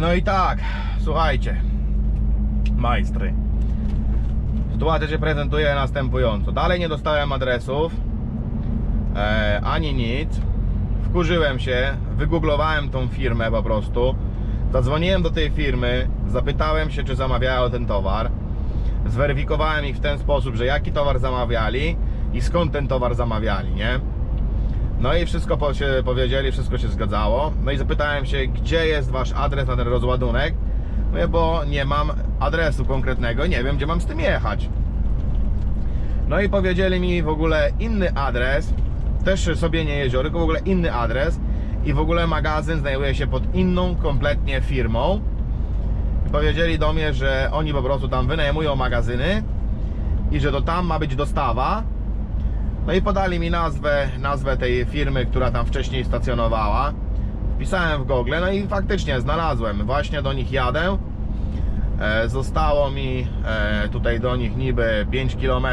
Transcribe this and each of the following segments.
No i tak, słuchajcie, majstry. Sytuacja się prezentuje następująco. Dalej nie dostałem adresów, e, ani nic. Wkurzyłem się, wygooglowałem tą firmę po prostu. Zadzwoniłem do tej firmy, zapytałem się, czy zamawiają ten towar. Zweryfikowałem ich w ten sposób, że jaki towar zamawiali i skąd ten towar zamawiali, nie? No i wszystko po, się powiedzieli, wszystko się zgadzało. No i zapytałem się, gdzie jest wasz adres na ten rozładunek. Mówię, bo nie mam adresu konkretnego, nie wiem, gdzie mam z tym jechać. No i powiedzieli mi w ogóle inny adres, też sobie nie jezioro, tylko w ogóle inny adres i w ogóle magazyn znajduje się pod inną kompletnie firmą. Powiedzieli do mnie, że oni po prostu tam wynajmują magazyny i że to tam ma być dostawa. No i podali mi nazwę, nazwę tej firmy, która tam wcześniej stacjonowała. Wpisałem w Google, no i faktycznie znalazłem. Właśnie do nich jadę. E, Zostało mi e, tutaj do nich niby 5 km.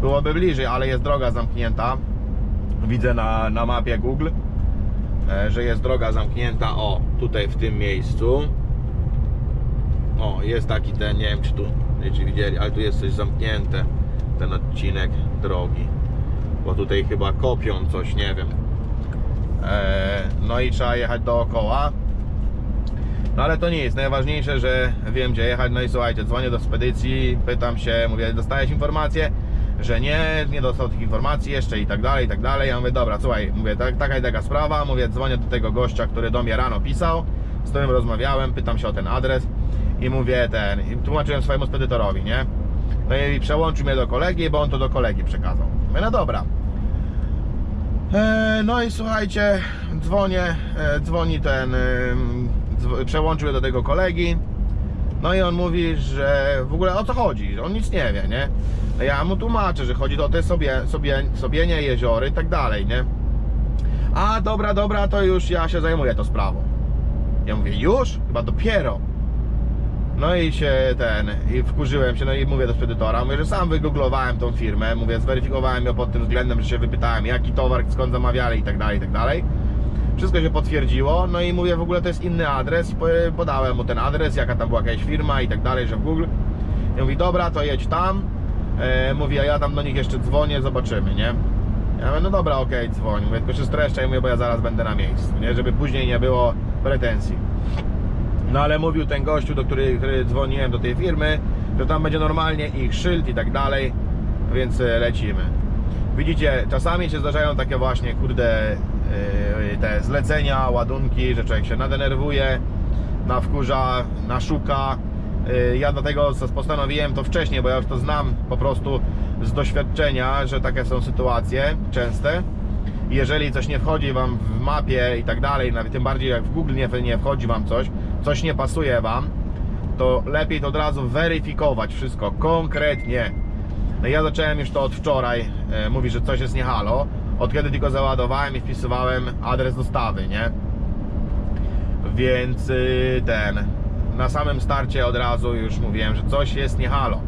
Byłoby bliżej, ale jest droga zamknięta. Widzę na, na mapie Google, e, że jest droga zamknięta. O, tutaj w tym miejscu. O, jest taki ten, nie wiem czy tu czy widzieli, ale tu jest coś zamknięte. Ten odcinek drogi. Bo tutaj chyba kopią coś, nie wiem. E, no i trzeba jechać dookoła. No ale to nie jest. Najważniejsze, że wiem gdzie jechać. No i słuchajcie, dzwonię do spedycji, pytam się, mówię, dostałeś informację, że nie, nie dostał tych informacji jeszcze i tak dalej, i tak dalej. Ja mówię, dobra, słuchaj, mówię, tak, taka i taka sprawa, mówię, dzwonię do tego gościa, który do mnie rano pisał, z którym rozmawiałem, pytam się o ten adres i mówię ten, i tłumaczyłem swojemu spedytorowi, nie? No i przełączył mnie do kolegi, bo on to do kolegi przekazał. Mówię, no dobra. E, No i słuchajcie, dzwonię, e, dzwoni ten, e, przełączył do tego kolegi. No i on mówi, że w ogóle o co chodzi, że on nic nie wie, nie? No Ja mu tłumaczę, że chodzi o te sobie, sobie, sobienie, jeziory i tak dalej, nie? A dobra, dobra, to już ja się zajmuję tą sprawą. Ja mówię, już? Chyba dopiero. No i się ten, i wkurzyłem się, no i mówię do spedytora, mówię, że sam wygooglowałem tą firmę, mówię, zweryfikowałem ją pod tym względem, że się wypytałem, jaki towar, skąd zamawiali i tak dalej, i tak dalej. Wszystko się potwierdziło, no i mówię, w ogóle to jest inny adres podałem mu ten adres, jaka tam była jakaś firma i tak dalej, że w Google. I mówi, dobra, to jedź tam. E, mówi, a ja tam do nich jeszcze dzwonię, zobaczymy, nie? Ja mówię, no dobra, okej, dzwoń. Mówię, tylko się streszczaj, mówię, bo ja zaraz będę na miejscu, nie? Żeby później nie było pretensji. No ale mówił ten gościu, do który, który dzwoniłem do tej firmy, że tam będzie normalnie ich szyld i tak dalej, więc e, lecimy. Widzicie, czasami się zdarzają takie właśnie, kurde, yy, te zlecenia, ładunki, że człowiek się nadenerwuje, nawkurza, naszuka. Yy, Ja dlatego postanowiłem to wcześniej, bo ja już to znam po prostu z doświadczenia, że takie są sytuacje częste. Jeżeli coś nie wchodzi Wam w mapie i tak dalej, nawet tym bardziej jak w Google nie, nie wchodzi Wam coś, coś nie pasuje Wam, to lepiej to od razu weryfikować wszystko konkretnie. No ja zacząłem już to od wczoraj, e, mówi, że coś jest nie halo, od kiedy tylko załadowałem i wpisywałem adres dostawy, nie? Więc y, ten, na samym starcie od razu już mówiłem, że coś jest nie halo.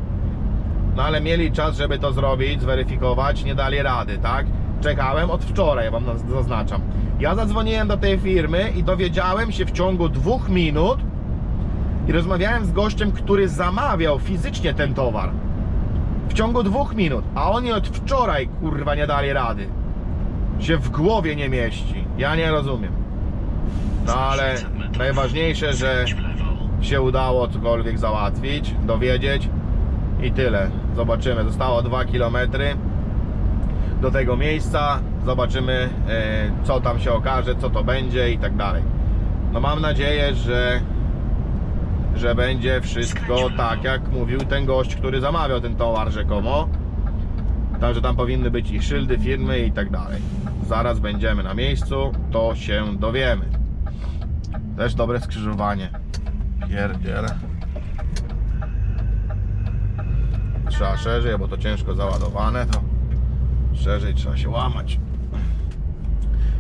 No ale mieli czas, żeby to zrobić, zweryfikować, nie dali rady, tak? Czekałem od wczoraj, wam zaznaczam. Ja zadzwoniłem do tej firmy i dowiedziałem się w ciągu dwóch minut i rozmawiałem z gościem, który zamawiał fizycznie ten towar. W ciągu dwóch minut, a oni od wczoraj kurwa nie dali rady. Się w głowie nie mieści. Ja nie rozumiem. No ale najważniejsze, że się udało cokolwiek załatwić, dowiedzieć i tyle. Zobaczymy. Zostało 2 km do tego miejsca. Zobaczymy, e, co tam się okaże, co to będzie i tak dalej. No mam nadzieję, że że będzie wszystko tak, jak mówił ten gość, który zamawiał ten towar rzekomo. Także tam powinny być ich szyldy, firmy i tak dalej. Zaraz będziemy na miejscu, to się dowiemy. Też dobre skrzyżowanie. Pierdziel. Trzeba szerzej, bo to ciężko załadowane, to szerzej trzeba się łamać.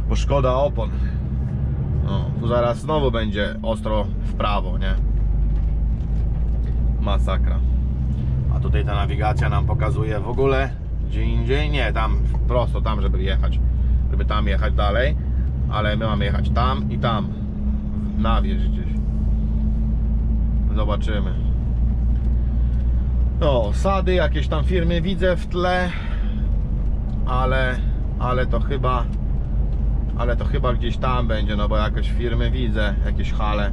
Bo szkoda opon. No, tu zaraz znowu będzie ostro w prawo, nie? Masakra. A tutaj ta nawigacja nam pokazuje w ogóle gdzie indziej. Nie, tam prosto, tam, żeby jechać. Żeby tam jechać dalej. Ale my mamy jechać tam i tam. Na wieś gdzieś. zobaczymy. O, sady, jakieś tam firmy widzę w tle, ale, ale to chyba, ale to chyba gdzieś tam będzie, no bo jakoś firmy widzę, jakieś hale.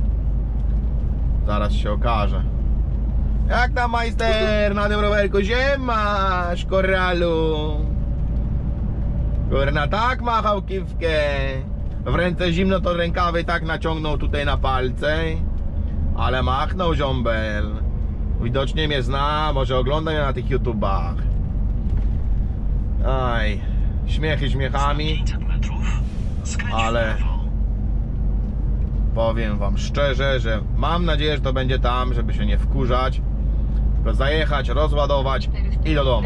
Zaraz się okaże. Jak tam majster na tym rowerku się masz, koralu? Kurna, tak machał kiwkę. W ręce zimno to rękawy tak naciągnął tutaj na palce. Ale machnął ziombel. Widocznie mnie zna, może ogląda mnie na tych YouTubach. Aj, śmiechy śmiechami, 500 metrów. Skręć Ale- powiem wam szczerze, że mam nadzieję, że to będzie tam, żeby się nie wkurzać. Tylko zajechać, rozładować i do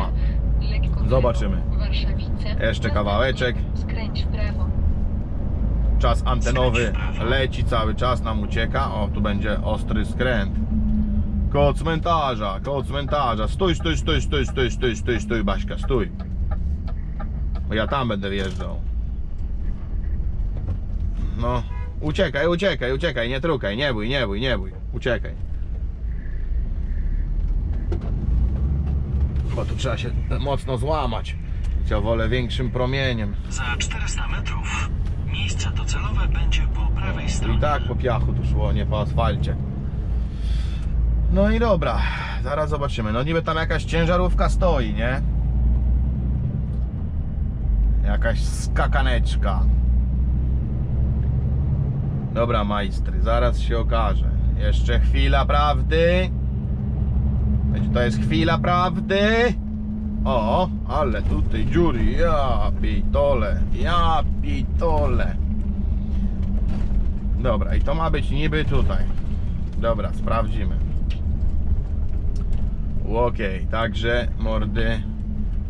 w Zobaczymy. Jeszcze kawałeczek. Czas antenowy leci cały czas, nam ucieka. O, tu będzie ostry skręt. Koło cmentarza, koło cmentarza. Stój, stój, stój, stój, stój, stój, stój, stój, Baśka, stój. Bo ja tam będę wjeżdżał. No, uciekaj, uciekaj, uciekaj, nie trukaj, nie bój, nie bój, nie bój. Uciekaj. Bo tu trzeba się mocno złamać. Ja wolę większym promieniem. Za 400 metrów. Miejsce docelowe będzie po prawej Tu stronie. I tak po piachu tu szło, nie po asfalcie. No i dobra, zaraz zobaczymy. No niby tam jakaś ciężarówka stoi, nie? Jakaś skakaneczka. Dobra, majstry, zaraz się okaże. Jeszcze chwila prawdy. To jest chwila prawdy. O, ale tutaj dziury, ja pitole, ja pitole. Dobra, i to ma być niby tutaj. Dobra, sprawdzimy. Okej, także mordy.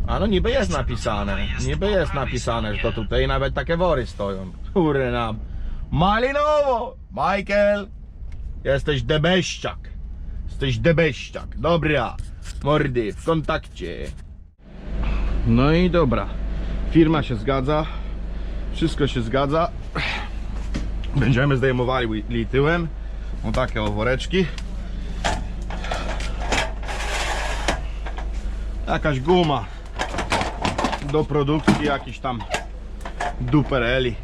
A no niby jest napisane. Niby jest napisane, że to tutaj nawet takie wory stoją. Kurna. Malinowo! Michael! Jesteś debeściak. Jesteś debeściak. Dobra. Mordy, w kontakcie. No i dobra. Firma się zgadza. Wszystko się zgadza. Będziemy zdejmowali tyłem. O takie oworeczki. Jakaś guma do produkcji, jakiś tam dupereli.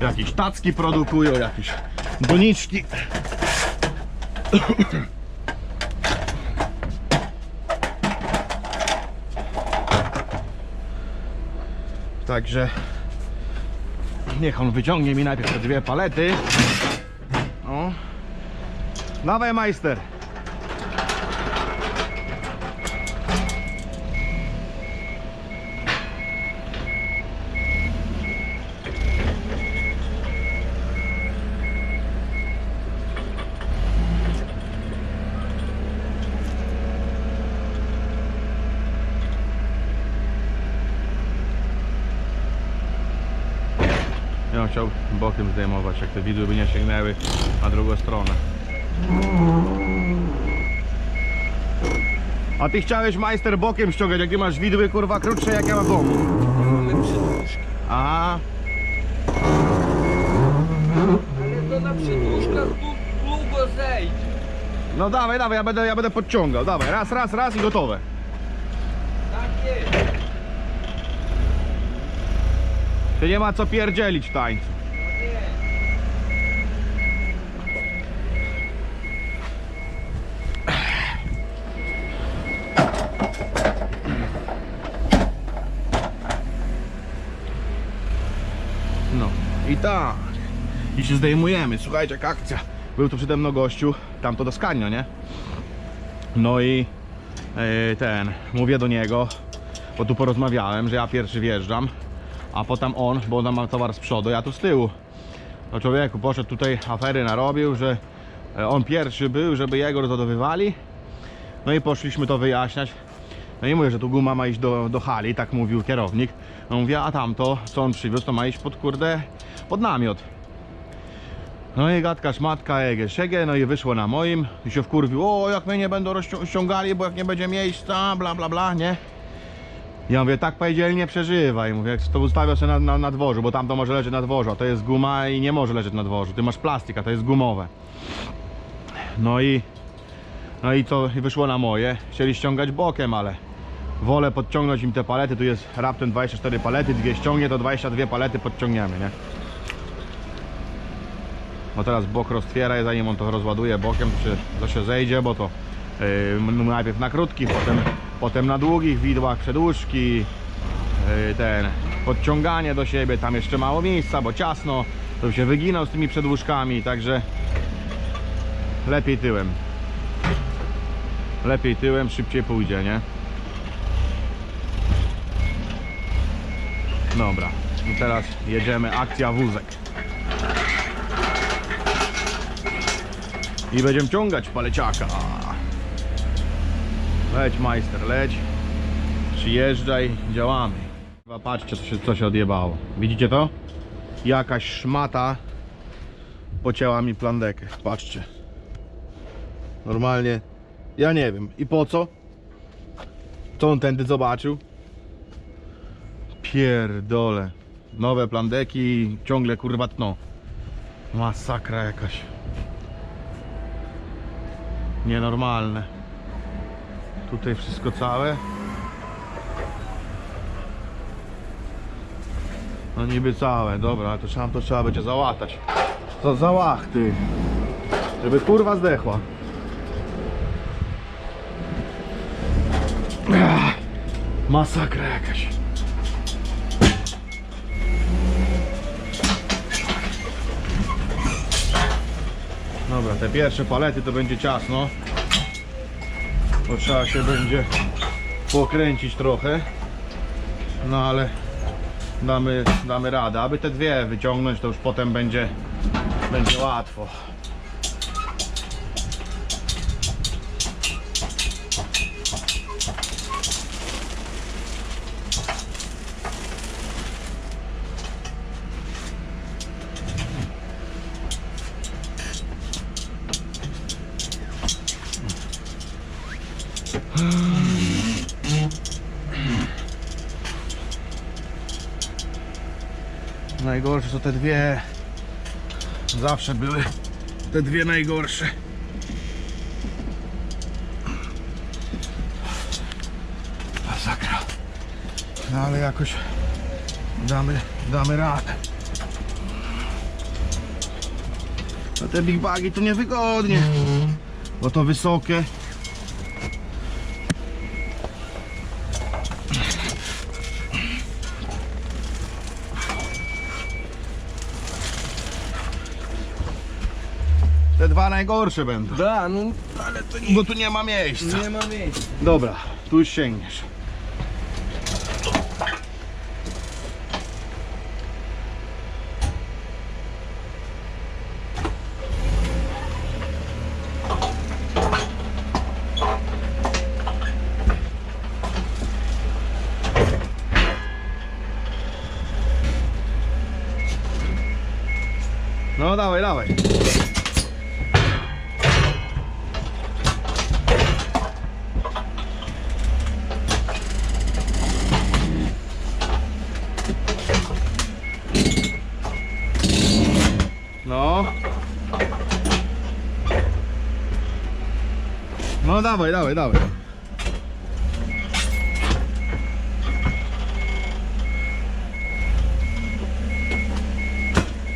Jakieś tacki produkują, jakieś doniczki. Także Niech on wyciągnie mi najpierw te dwie palety. O. Dawaj majster. Bokiem zdejmować, jak te widły by nie sięgnęły na drugą stronę. A ty chciałeś majster bokiem ściągać, jak ty masz widły kurwa krótsze jak ja mam domu. Mamy. Aha, Ale to na przedłużkach dłu- długo zejdzie. no dawaj, dawaj, ja będę, ja będę podciągał, dawaj, raz, raz, raz i gotowe. Tak jest. To nie ma co pierdzielić w tańcu. No nie. No i tak. I się zdejmujemy. Słuchajcie, jak akcja. Był tu przede mną gościu, tam to do Skanio, nie? No i e, ten, mówię do niego, bo tu porozmawiałem, że ja pierwszy wjeżdżam, a potem on, bo on ma towar z przodu, ja tu z tyłu. No człowieku, poszedł tutaj afery narobił, że e, on pierwszy był, żeby jego to dowywali. No i poszliśmy to wyjaśniać. No i mówię, że tu guma ma iść do, do hali, tak mówił kierownik. No mówię, a tamto, co on przywiózł, to ma iść pod kurde, pod namiot. No i gadka szmatka, ege, szege, no i wyszło na moim i się wkurwił, o jak mnie nie będą ściągali, bo jak nie będzie miejsca, bla bla bla, nie? Ja mówię, tak powiedzieli, nie przeżywaj. Mówię, jak to ustawiasz się na, na, na dworzu, bo tam to może leżeć na dworzu, a to jest guma i nie może leżeć na dworzu. Ty masz plastik, a to jest gumowe. No i, no i i wyszło na moje. Chcieli ściągać bokiem, ale wolę podciągnąć im te palety. Tu jest raptem 24 palety, dwie ściągnie, to 22 palety podciągniemy, nie? Bo teraz bok roztwiera i zanim on to rozładuje bokiem, to się, to się zejdzie, bo to yy, najpierw na krótkich, potem, potem na długich widłach, przedłużki, yy, ten podciąganie do siebie, tam jeszcze mało miejsca, bo ciasno, to się wyginał z tymi przedłużkami, także lepiej tyłem. Lepiej tyłem, szybciej pójdzie, nie? Dobra, i teraz jedziemy akcja wózek. I będziemy ciągać paleciaka. Leć majster, leć. Przyjeżdżaj, działamy. Patrzcie co się, co się odjebało. Widzicie to? Jakaś szmata pocięła mi plandekę. Patrzcie. Normalnie. Ja nie wiem. I po co? Co on tędy zobaczył? Pierdole. Nowe plandeki, ciągle kurwa tno. Masakra jakaś. Nienormalne. Tutaj wszystko całe. No niby całe, dobra, to trzeba, to trzeba będzie załatać. Co za łachty. Żeby kurwa zdechła. Masakra jakaś. Dobra, te pierwsze palety to będzie ciasno. Bo trzeba się będzie pokręcić trochę. No ale damy, damy radę. Aby te dwie wyciągnąć, to już potem będzie, będzie łatwo. Najgorsze są te dwie. Zawsze były te dwie najgorsze. Masakra. No ale jakoś damy, damy radę. No te big bagi to niewygodnie. Bo to wysokie. Te dwa najgorsze będą. Da, no ale to nie, Bo tu nie ma miejsca. nie ma miejsca. Dobra, tu już sięgniesz. No dawaj, dawaj. No. No dawaj, dawaj, dawaj.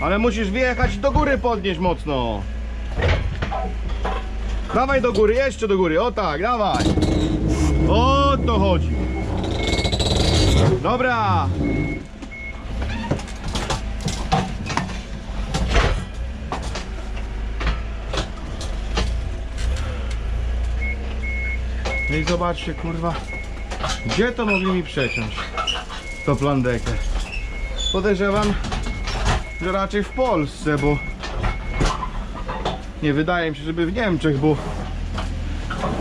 Ale musisz wjechać do góry podnieść mocno. Dawaj do góry, jeszcze do góry. O tak, dawaj. O to chodzi. Dobra. I zobaczcie, kurwa, gdzie to mogli mi przeciąć? To plandekę. Podejrzewam, że raczej w Polsce, bo nie wydaje mi się, żeby w Niemczech, bo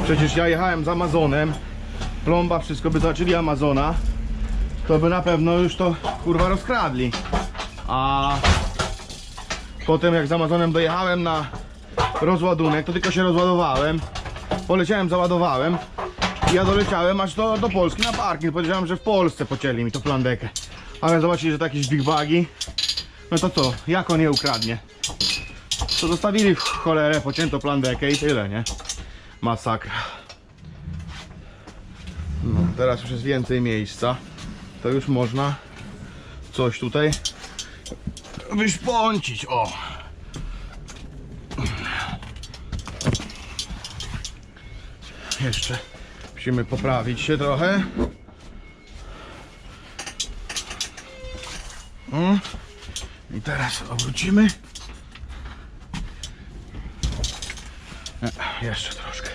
przecież ja jechałem z Amazonem, plomba, wszystko by zobaczyli Amazona, to by na pewno już to kurwa rozkradli. A potem jak z Amazonem dojechałem na rozładunek, to tylko się rozładowałem, poleciałem, załadowałem Ja doleciałem aż do, do Polski na parking. Powiedziałem, że w Polsce pocięli mi to plandekę. Ale zobaczyli, że to jakieś big bagi. No to co, jak on je ukradnie? To zostawili w cholerę, pocięto plandekę i tyle, nie? Masakra. No, teraz już jest więcej miejsca. To już można coś tutaj wyszpącić, o. Jeszcze musimy poprawić się trochę. Mm. I teraz obrócimy. E, Jeszcze troszkę.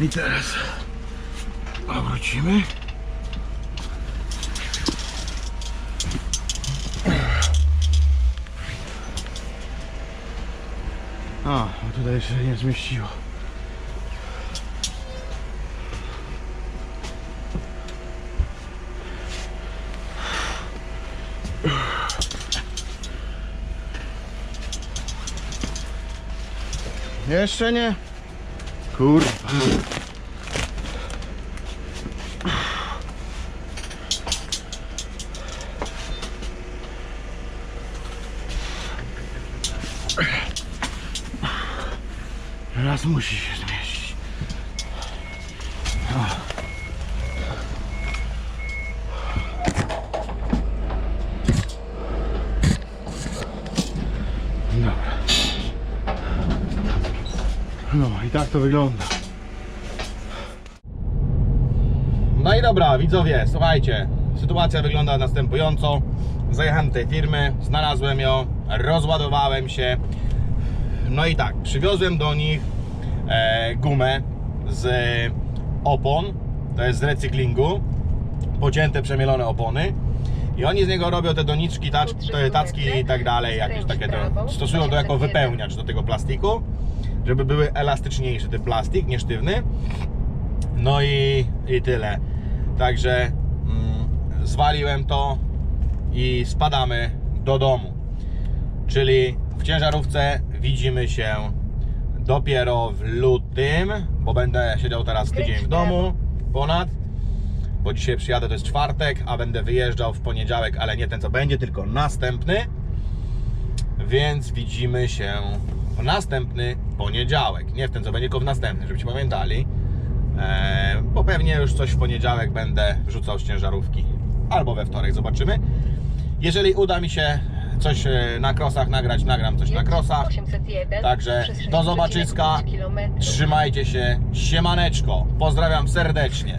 I teraz obrócimy. A, tutaj jeszcze nie zmieściło. Jeszcze nie? Kurwa. Raz musi się zmieścić. O. Dobra. No i tak to wygląda. No i dobra, widzowie, słuchajcie. Sytuacja wygląda następująco. Zajechałem do tej firmy, znalazłem ją, rozładowałem się. No i tak, przywiozłem do nich gumę z opon, to jest z recyklingu, pocięte, przemielone opony. I oni z niego robią te doniczki, tacz, te tacki i tak dalej, jakieś takie to, stosują to jako wypełniacz do tego plastiku, żeby były elastyczniejsze ten plastik, nie sztywny. No i, i tyle. Także mm, zwaliłem to i spadamy do domu. Czyli w ciężarówce widzimy się dopiero w lutym, bo będę siedział teraz tydzień w domu ponad. Bo dzisiaj przyjadę, to jest czwartek, a będę wyjeżdżał w poniedziałek, ale nie ten co będzie, tylko następny. Więc widzimy się w następny poniedziałek. Nie w ten co będzie, tylko w następny, żebyście pamiętali. Eee, bo pewnie już coś w poniedziałek będę wrzucał z ciężarówki. Albo we wtorek, zobaczymy. Jeżeli uda mi się coś e, na krosach nagrać, nagram coś na krosach. 801, Także do zobaczyska. 6,5 kilometrów. Trzymajcie się, siemaneczko. Pozdrawiam serdecznie.